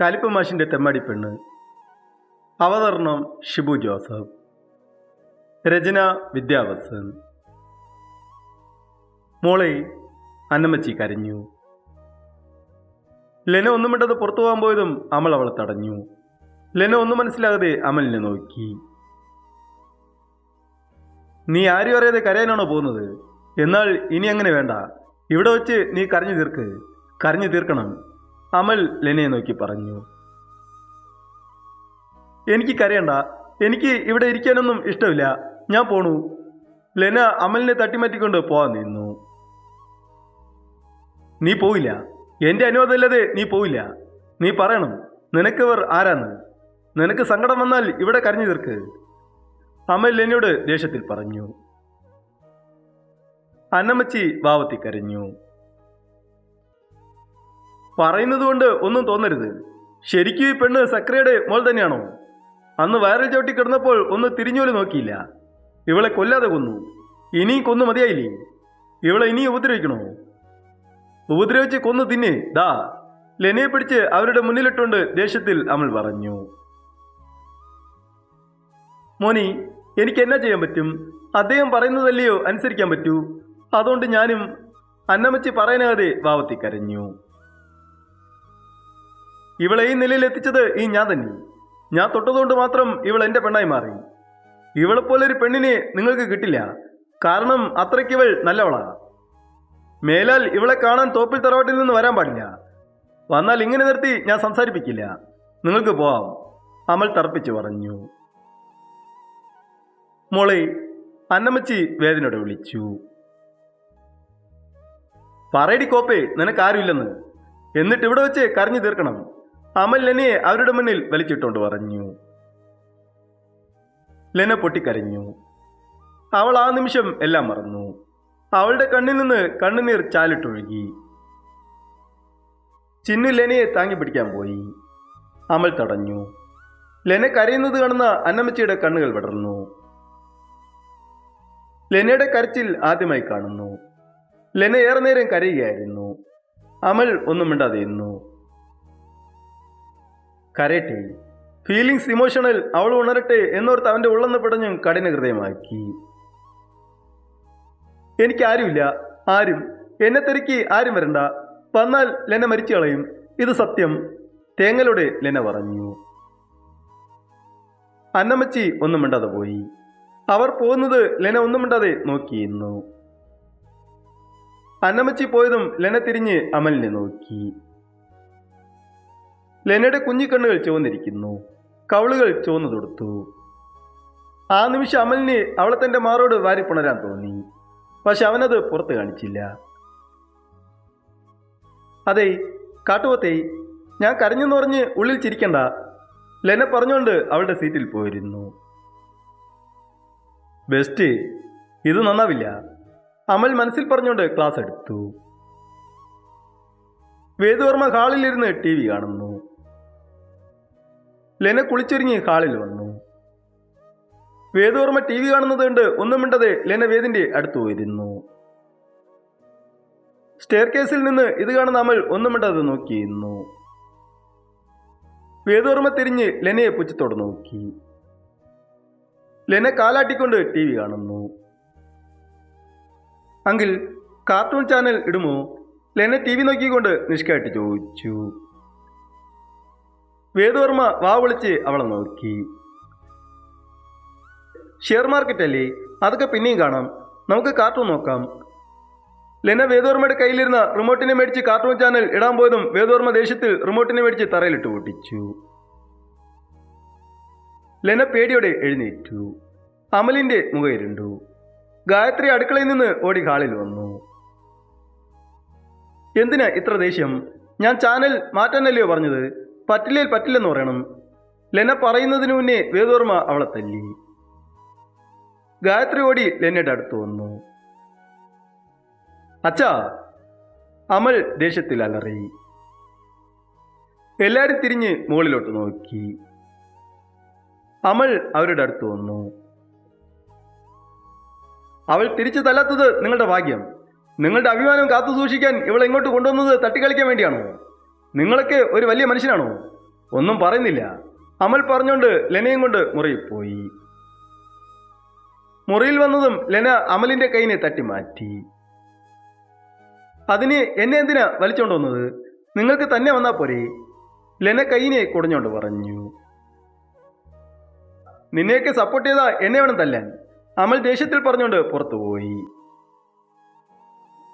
കലിപ്പ് മാഷിന്റെ തെമ്മടി പെണ്ണ്. അവതരണം ഷിബു ജോസഫ്. രചന വിദ്യാവസൻ. മോളെ അന്നമ്മച്ചി കരഞ്ഞു. ലെന ഒന്നും മിണ്ടത് പുറത്തു പോകാൻ പോയതും അമൽ അവളെ തടഞ്ഞു. ലെന ഒന്നും മനസ്സിലാകാതെ അമലിനെ നോക്കി. നീ ആരും അറിയാതെ കരയാനാണോ പോകുന്നത്? എന്നാൽ ഇനി അങ്ങനെ വേണ്ട. ഇവിടെ വെച്ച് നീ കരഞ്ഞു തീർക്ക്. കരഞ്ഞു തീർക്കണം. അമൽ ലെനയെ നോക്കി പറഞ്ഞു. എനിക്ക് കരയണ്ട. എനിക്ക് ഇവിടെ ഇരിക്കാനൊന്നും ഇഷ്ടമില്ല. ഞാൻ പോണു. ലെന അമലിനെ തട്ടിമാറ്റിക്കൊണ്ട് പോവാൻ നിന്നു. നീ പോവില്ല. എന്റെ അനുവാദമില്ലാതെ നീ പോവില്ല. നീ പറയണം നിനക്കവർ ആരാന്ന്? നിനക്ക് സങ്കടം വന്നാൽ ഇവിടെ കരഞ്ഞു തീർക്ക്. അമൽ ലെനയോട് ദേഷ്യത്തിൽ പറഞ്ഞു. അന്നമ്മച്ചി ഭാവത്തിൽ കരഞ്ഞു. പറയുന്നത് കൊണ്ട് ഒന്നും തോന്നരുത്. ശരിക്കും ഈ പെണ്ണ് സക്രയുടെ മോൾ തന്നെയാണോ? അന്ന് വയറിൽ ചവിട്ടി കിടന്നപ്പോൾ ഒന്ന് തിരിഞ്ഞോൽ നോക്കിയില്ല. ഇവളെ കൊല്ലാതെ കൊന്നു. ഇനിയും കൊന്നു മതിയായില്ലേ? ഇവളെ ഇനിയും ഉപദ്രവിക്കണോ? ഉപദ്രവിച്ച് കൊന്നു തിന്നെ. ദാ ലെനയെ പിടിച്ച് അവരുടെ മുന്നിലിട്ടുകൊണ്ട് ദേഷ്യത്തിൽ അമൽ പറഞ്ഞു. മോനി എനിക്ക് എന്നാ ചെയ്യാൻ പറ്റും? അദ്ദേഹം പറയുന്നതല്ലയോ അനുസരിക്കാൻ പറ്റൂ? അതുകൊണ്ട് ഞാനും അന്നമ്മച്ചി പറയാനാതെ വാവത്തി കരഞ്ഞു. ഇവളെ ഈ നിലയിൽ എത്തിച്ചത് ഈ ഞാൻ തന്നെ ഞാൻ തൊട്ടതുകൊണ്ട് മാത്രം ഇവൾ എന്റെ പെണ്ണായി മാറി. ഇവളെപ്പോലൊരു പെണ്ണിനെ നിങ്ങൾക്ക് കിട്ടില്ല. കാരണം അത്രയ്ക്ക് ഇവൾ നല്ലവളാണ്. മേലാൽ ഇവളെ കാണാൻ തോപ്പിൽ തറവാട്ടിൽ നിന്ന് വരാൻ പാടില്ല. വന്നാൽ ഇങ്ങനെ നിർത്തി ഞാൻ സംസാരിപ്പിക്കില്ല. നിങ്ങൾക്ക് പോവാം. അമൽ തറപ്പിച്ചു പറഞ്ഞു. മോളെ അന്നമ്മച്ചി വേദനയോടെ വിളിച്ചു. പറയടി കോപ്പേ നിനക്കാരുമില്ലെന്ന് എന്നിട്ട് ഇവിടെ വെച്ച് കരഞ്ഞു തീർക്കണം. അമൽ അവരുടെ മുന്നിൽ വലിച്ചിട്ടുകൊണ്ട് പറഞ്ഞു. ലെന പൊട്ടിക്കരഞ്ഞു. അവൾ ആ നിമിഷം എല്ലാം മറന്നു. അവളുടെ കണ്ണിൽ നിന്ന് കണ്ണുനീർ ചാലിട്ടൊഴുകി. ചിന്നു ലെനയെ താങ്ങി പിടിക്കാൻ പോയി. അമൽ തടഞ്ഞു. ലെന കരയുന്നത് കാണുന്ന അന്നമ്മച്ചിയുടെ കണ്ണുകൾ വിടർന്നു. ലെനയുടെ കരച്ചിൽ ആദ്യമായി കാണുന്നു. ലെന ഏറെ നേരം കരയുകയായിരുന്നു. അമൽ ഒന്നും മിണ്ടാതെ ഇരുന്നു. കരയട്ടെ. ഫീലിങ്സ് ഇമോഷണൽ അവൾ ഉണരട്ടെ എന്നോർത്ത് അവന്റെ ഉള്ളെന്ന് പിടഞ്ഞും കഠിന ഹൃദയമാക്കി. എനിക്ക് ആരുമില്ല ആരും. എന്നെ തിരക്കി ആരും വരണ്ട. വന്നാൽ ലെന മരിച്ചു കളയും. ഇത് സത്യം. തേങ്ങലോടെ ലെന പറഞ്ഞു. അന്നമ്മച്ചി ഒന്നും മിണ്ടാതെ പോയി. അവർ പോകുന്നത് ലെന ഒന്നും മിണ്ടാതെ നോക്കിയിരുന്നു അന്നമ്മച്ചി പോയതും ലെന തിരിഞ്ഞ് അമലിനെ നോക്കി. ലെനയുടെ കുഞ്ഞിക്കണ്ണുകൾ ചുവന്നിരിക്കുന്നു. കവളുകൾ ചുവന്നു തൊടുത്തു ആ നിമിഷം അമലിന് അവളെ തന്റെ മാറോട് വാരിപ്പുണരാൻ തോന്നി. പക്ഷെ അവനത് പുറത്ത് കാണിച്ചില്ല. അതെ കാട്ടുപോത്തേ ഞാൻ കരഞ്ഞെന്ന് പറഞ്ഞ് ഉള്ളിൽ ചിരിക്കണ്ട. ലെന പറഞ്ഞുകൊണ്ട് അവളുടെ സീറ്റിൽ പോയിരുന്നു. ബെസ്റ്റ് ഇത് നന്നാവില്ല. അമൽ മനസ്സിൽ പറഞ്ഞുകൊണ്ട് ക്ലാസ് എടുത്തു. വേദവർമ്മ ഹാളിലിരുന്ന് ടി വി കാണുന്നു. ലെന കുളിച്ചൊരുങ്ങി ഹാളിൽ വന്നു. വേദവർമ്മ ടി വി കാണുന്നത് കണ്ട് ഒന്നും മിണ്ടതെ ലെന വേദിന്റെ അടുത്ത് പോയിരുന്നു. സ്റ്റെയർ കേസിൽ നിന്ന് ഇത് കാണുന്ന അമൽ ഒന്നും മിണ്ടാതെ നോക്കിയിരുന്നു. വേദവർമ്മ തിരിഞ്ഞ് ലെനയെ പുച്ഛത്തോട് നോക്കി. ലെന കാലാട്ടിക്കൊണ്ട് ടി വി കാണുന്നു. അങ്കിൽ കാർട്ടൂൺ ചാനൽ ഇടുമോ? ലെന ടി വി നോക്കിക്കൊണ്ട് നിഷ്കായിട്ട് ചോദിച്ചു. വേദവർമ്മ വാ വിളിച്ച് അവളെ നോക്കി. ഷെയർ മാർക്കറ്റ് അല്ലേ? അതൊക്കെ പിന്നെയും കാണാം. നമുക്ക് കാർട്ടൂൺ നോക്കാം. ലെന വേദവർമ്മയുടെ കയ്യിലിരുന്ന റിമോട്ടിനെ മേടിച്ച് കാർട്ടൂൺ ചാനൽ ഇടാൻ പോയതും വേദവർമ്മ ദേഷ്യത്തിൽ റിമോട്ടിനെ മേടിച്ച് തറയിലിട്ട് പൊട്ടിച്ചു. ലെന പേടിയോടെ എഴുന്നേറ്റു. അമലിന്റെ മുഖയിരുണ്ടു ഗായത്രി അടുക്കളയിൽ നിന്ന് ഓടി ഹാളിൽ വന്നു. എന്തിനാ ഇത്ര ദേഷ്യം? ഞാൻ ചാനൽ മാറ്റാനല്ലയോ പറഞ്ഞത്? പറ്റില്ലേൽ പറ്റില്ലെന്ന് പറയണം. ലെന പറയുന്നതിന് മുന്നേ വേദോർമ്മ അവളെ തല്ലി. ഗായത്രി ഓടി ലെന്നയുടെ അടുത്ത് വന്നു. അച്ഛാ അമൽ ദേഷ്യത്തിൽ അലറി. എല്ലാരും തിരിഞ്ഞ് മുകളിലോട്ട് നോക്കി. അമൽ അവരുടെ അടുത്ത് വന്നു. അവൾ തിരിച്ചു തല്ലാത്തത് നിങ്ങളുടെ ഭാഗ്യം. നിങ്ങളുടെ അഭിമാനം കാത്തു സൂക്ഷിക്കാൻ ഇവളെ ഇങ്ങോട്ട് കൊണ്ടുവന്നത് തട്ടിക്കളിക്കാൻ വേണ്ടിയാണോ? നിങ്ങളൊക്കെ ഒരു വലിയ മനുഷ്യനാണോ? ഒന്നും പറയുന്നില്ല. അമൽ പറഞ്ഞോണ്ട് ലെനയും കൊണ്ട് മുറിയിൽ പോയി മുറിയിൽ വന്നതും ലെന അമലിന്റെ കൈനെ തട്ടി മാറ്റി. അതിന് എന്നെ എന്തിനാ വലിച്ചോണ്ട് വന്നത്? നിങ്ങൾക്ക് തന്നെ വന്നാ പോരെ? ലെന കൈനെ കുടഞ്ഞോണ്ട് പറഞ്ഞു. നിന്നെയൊക്കെ സപ്പോർട്ട് ചെയ്താ എന്നെ വേണം തല്ലാൻ. അമൽ ദേഷ്യത്തിൽ പറഞ്ഞോണ്ട് പുറത്തുപോയി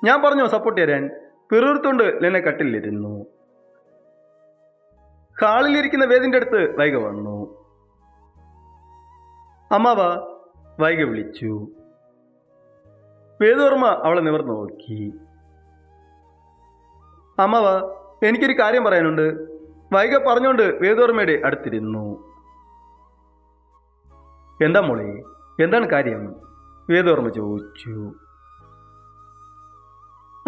ഞാൻ പറഞ്ഞു സപ്പോർട്ട് തരാൻ പിറുത്തുകൊണ്ട് ലെന കട്ടിലിരുന്നു ഹാളിലിരിക്കുന്ന വേദിന്റെ അടുത്ത് വൈക വന്നു. അമ്മാവ വൈക വിളിച്ചു. വേദവർമ്മ അവളെ നിവർന്നു നോക്കി. അമ്മാവ എനിക്കൊരു കാര്യം പറയാനുണ്ട്. വൈക പറഞ്ഞോണ്ട് വേദവർമ്മയുടെ അടുത്തിരുന്നു. എന്താ മോളെ എന്താണ് കാര്യം? വേദവർമ്മ ചോദിച്ചു.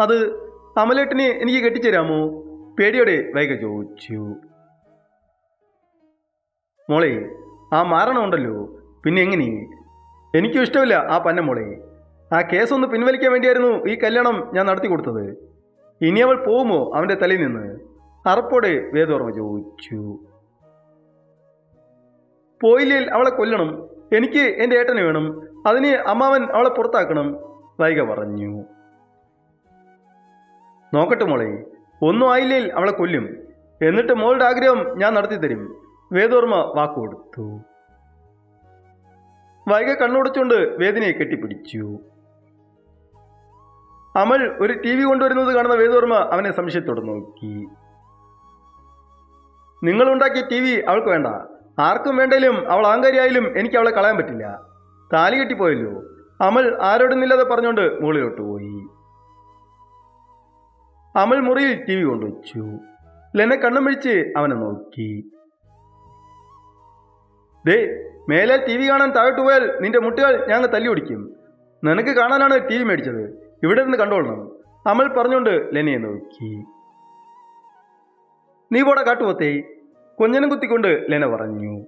അത് അമലേട്ടിനെ എനിക്ക് കെട്ടിച്ചേരാമോ? പേടിയോടെ വൈക ചോദിച്ചു. മോളെ ആ മാരണമുണ്ടല്ലോ. പിന്നെ എങ്ങനെ? എനിക്കും ഇഷ്ടമില്ല ആ പന്ന മോളെ. ആ കേസ് ഒന്ന് പിൻവലിക്കാൻ വേണ്ടിയായിരുന്നു ഈ കല്യാണം ഞാൻ നടത്തി കൊടുത്തത്. ഇനി അവൾ പോകുമോ അവന്റെ തലയിൽ നിന്ന്? അറപ്പോടെ വേദോർമ്മ ചോദിച്ചു. പോയില്ലേൽ അവളെ കൊല്ലണം. എനിക്ക് എന്റെ ഏട്ടന് വേണം. അതിന് അമ്മാവൻ അവളെ പുറത്താക്കണം. വൈക പറഞ്ഞു. നോക്കട്ടെ മോളെ ഒന്നും ആയില്ലേൽ അവളെ കൊല്ലും. എന്നിട്ട് മോളുടെ ആഗ്രഹം ഞാൻ നടത്തി തരും വേദോർമ്മ വാക്കുകൊടുത്തു. വൈക കണ്ണുടച്ചുകൊണ്ട് വേദനയെ കെട്ടിപ്പിടിച്ചു. അമൽ ഒരു ടി വി കൊണ്ടുവരുന്നത് കാണുന്ന വേദോർമ്മ അവനെ സംശയത്തോടെ നോക്കി. നിങ്ങൾ ഉണ്ടാക്കിയ ടി വി അവൾക്ക് വേണ്ട. ആർക്കും വേണ്ടേലും അവൾ ആങ്കാരിയായാലും എനിക്ക് അവളെ കളയാൻ പറ്റില്ല. താലി കെട്ടിപ്പോയല്ലോ. അമൽ ആരോടുന്നില്ലാതെ പറഞ്ഞുകൊണ്ട് മുകളിലോട്ട് പോയി. അമൽ മുറിയിൽ ടി വി കൊണ്ടുവച്ചു. ലെന കണ്ണും പിടിച്ച് അവനെ നോക്കി. ദേ മേലെ ടി വി കാണാൻ താഴോട്ട് പോയാൽ നിന്റെ മുട്ടുകൾ ഞങ്ങൾ തല്ലി ഓടിക്കും. നിനക്ക് കാണാനാണ് ടി വി മേടിച്ചത്. ഇവിടെ നിന്ന് കണ്ടോളണം. അമൽ പറഞ്ഞുകൊണ്ട് ലെനയെ നോക്കി. നീ പോടെ കാട്ടുപോത്തേ. കൊഞ്ഞനും കുത്തിക്കൊണ്ട് ലെന പറഞ്ഞു.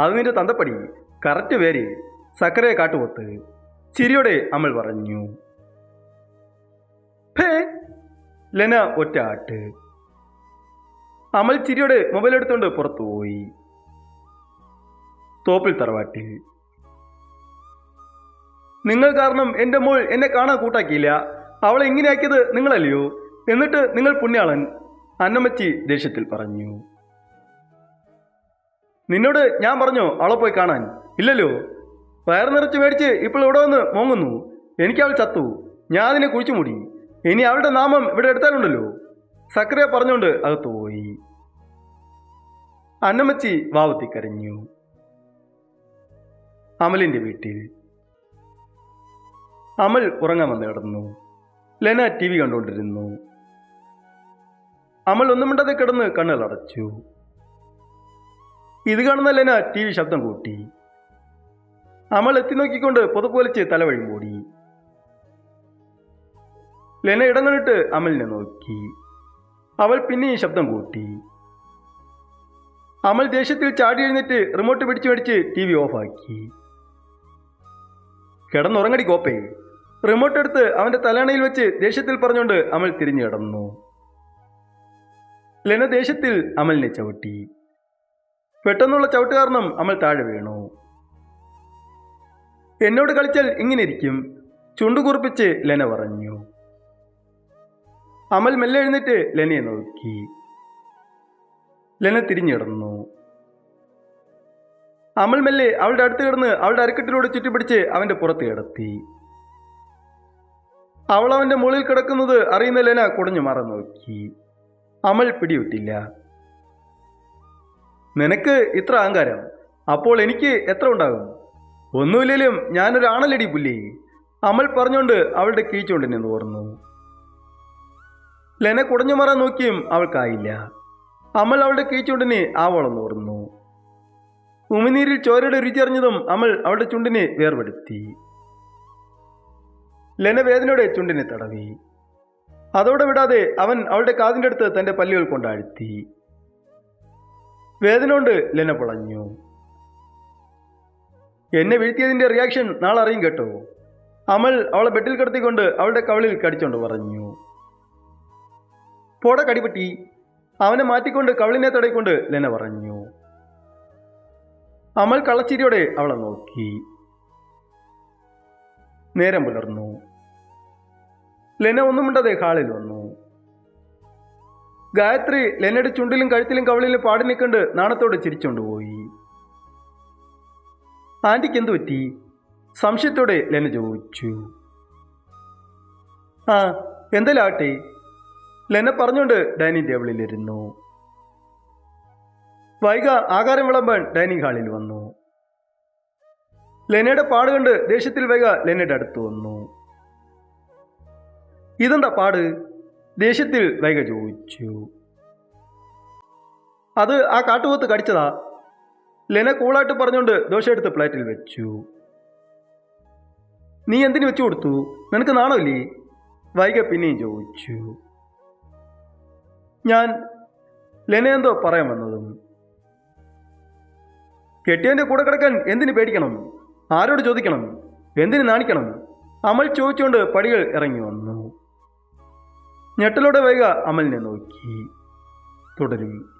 അത് നിന്റെ തന്തപ്പടി. കറക്റ്റ് പേര്. സക്കരയെ കാട്ടുപോത്ത്. ചിരിയോടെ അമൽ പറഞ്ഞു. ലെന ഒറ്റ ആട്ട്. അമൽ ചിരിയോട് മൊബൈൽ എടുത്തുകൊണ്ട് പുറത്തുപോയി. തോപ്പിൽ തറവാട്ടിൽ. നിങ്ങൾ കാരണം എന്റെ മോൾ എന്നെ കാണാൻ കൂട്ടാക്കിയില്ല. അവളെ ഇങ്ങനെയാക്കിയത് നിങ്ങളല്ലയോ? എന്നിട്ട് നിങ്ങൾ പുണ്യാളൻ അന്നമ്മച്ചി ദേഷ്യത്തിൽ പറഞ്ഞു. നിന്നോട് ഞാൻ പറഞ്ഞു അവളെ പോയി കാണാൻ? ഇല്ലല്ലോ. വയർ നിറച്ച് മേടിച്ച് ഇപ്പോൾ ഇവിടെ വന്ന് മോങ്ങുന്നു. എനിക്ക് അവൾ ചത്തു. ഞാൻ അതിനെ കുഴിച്ചു മൂടി. ഇനി അവളുടെ നാമം ഇവിടെ എടുത്താലുണ്ടല്ലോ. സക്കറിയ പറഞ്ഞുകൊണ്ട് അത് തോയി അന്നമ്മച്ചി വാവത്തി കരഞ്ഞു. അമലിന്റെ വീട്ടിൽ. അമൽ ഉറങ്ങാൻ വന്ന് കിടന്നു. ലെന ടി വി കണ്ടുകൊണ്ടിരുന്നു. അമൽ ഒന്നും മിണ്ടാതെ കിടന്ന് കണ്ണുകൾ അടച്ചു. ഇത് കാണുന്ന ലെന ടി വി ശബ്ദം കൂട്ടി. അമൽ എത്തി നോക്കിക്കൊണ്ട് പുതപ്പൊലിച്ച് തലവഴി മൂടി. ലെന ഇടങ്ങളിട്ട് അമലിനെ നോക്കി. അവൾ പിന്നെ ഈ ശബ്ദം കൂട്ടി. അമൽ ദേഷ്യത്തിൽ ചാടി എഴുന്നേറ്റ് റിമോട്ട് പിടിച്ചു മേടിച്ച് ടി വി ഓഫാക്കി കിടന്നുറങ്ങടി കോപ്പേ റിമോട്ട് എടുത്ത് അവന്റെ തലയണയിൽ വെച്ച് ദേഷ്യത്തിൽ പറഞ്ഞുകൊണ്ട് അമൽ തിരിഞ്ഞു കിടന്നു. ലെന ദേഷ്യത്തിൽ അമലിനെ ചവിട്ടി. പെട്ടെന്നുള്ള ചവിട്ട് കാരണം അമൽ താഴെ വീണു. എന്നോട് കളിച്ചാൽ ഇങ്ങനെ ഇരിക്കും. ചുണ്ടുകുറിപ്പിച്ച് ലെന പറഞ്ഞു. അമൽ മെല്ലെ എഴുന്നേറ്റ് ലെനയെ നോക്കി. ലെന തിരിഞ്ഞിടന്നു. അമൽ മെല്ലെ അവളുടെ അടുത്ത് കിടന്ന് അവളുടെ അരക്കെട്ടിലൂടെ ചുറ്റിപ്പിടിച്ച് അവന്റെ പുറത്ത് കിടത്തി. അവൾ അവന്റെ മുകളിൽ കിടക്കുന്നത് അറിയുന്ന ലെന കുടഞ്ഞു മാറാൻ നോക്കി. അമൽ പിടിവിട്ടില്ല. നിനക്ക് ഇത്ര അഹങ്കാരം? അപ്പോൾ എനിക്ക് എത്ര ഉണ്ടാകും? ഒന്നുമില്ലേലും ഞാനൊരു പുല്ലേ അമൽ പറഞ്ഞുകൊണ്ട് അവളുടെ കീച്ചുകൊണ്ട് നിന്ന് ഓർന്നു ലെന കുടഞ്ഞു മാറാൻ നോക്കിയും അവൾക്കായില്ല. അമൽ അവളുടെ കീച്ചുണ്ടിനെ ആവോളം ഓർന്നു ഉമിനീരിൽ ചോരയുടെ രുചി അറിഞ്ഞതും അമൽ അവളുടെ ചുണ്ടിനെ വേർപെടുത്തി. ലെന വേദനയുടെ ചുണ്ടിനെ തടവി. അതോടെ വിടാതെ അവൻ അവളുടെ കാതിന്റെ അടുത്ത് തന്റെ പല്ലുകൾ കൊണ്ടാഴ്ത്തി. വേദന കൊണ്ട് ലെന പൊളഞ്ഞു. എന്നെ വീഴ്ത്തിയതിന്റെ റിയാക്ഷൻ നാളെ അറിയും കേട്ടോ. അമൽ അവളെ ബെഡിൽ കിടത്തിക്കൊണ്ട് അവളുടെ കവളിൽ കടിച്ചുകൊണ്ട് പറഞ്ഞു. പോട കടിപറ്റി അവനെ മാറ്റിക്കൊണ്ട് കവളിനെ തടയിക്കൊണ്ട് ലെന പറഞ്ഞു. അമൽ കള്ളച്ചിരിയോടെ അവളെ നോക്കി. നേരം പുലർന്നു. ലെന ഒന്നും മിണ്ടാതെ ഹാളിൽ വന്നു. ഗായത്രി ലെനയുടെ ചുണ്ടിലും കഴുത്തിലും കവിളിലും പാടി നിൽക്കണ്ട് നാണത്തോടെ ചിരിച്ചുകൊണ്ടുപോയി ആന്റിക്ക് എന്തു പറ്റി? സംശയത്തോടെ ലെന ചോദിച്ചു. ആ എന്തെല്ലാട്ടെ ലെന പറഞ്ഞുകൊണ്ട് ഡൈനിങ് ടേബിളിലിരുന്നു. വൈക ആകാരം വിളമ്പാൻ ഡൈനിങ് ഹാളിൽ വന്നു. ലെനയുടെ പാട് കണ്ട് ദേഷ്യത്തിൽ വൈക ലെനയുടെ അടുത്ത് വന്നു. ഇതെന്താ പാട്? ദേഷ്യത്തിൽ വൈക ചോദിച്ചു. അത് ആ കാട്ടുപോത്ത് കടിച്ചതാ. ലെന കൂളായിട്ട് പറഞ്ഞുകൊണ്ട് ദോശ എടുത്ത് പ്ലേറ്റിൽ വെച്ചു. നീ എന്തിനു വെച്ചു കൊടുത്തു നിനക്ക് നാണമില്ലേ വൈക പിന്നെയും ചോദിച്ചു. ഞാൻ ലെന എന്തോ പറയാൻ വന്നതും കെട്ടിയവന്റെ കൂടെ കിടക്കാൻ എന്തിനു പേടിക്കണം? ആരോട് ചോദിക്കണം? എന്തിനു നാണിക്കണം? അമൽ ചോദിച്ചുകൊണ്ട് പടികൾ ഇറങ്ങി വന്നു. ഞെട്ടലോടെ വൈക അമലിനെ നോക്കി. തുടരും.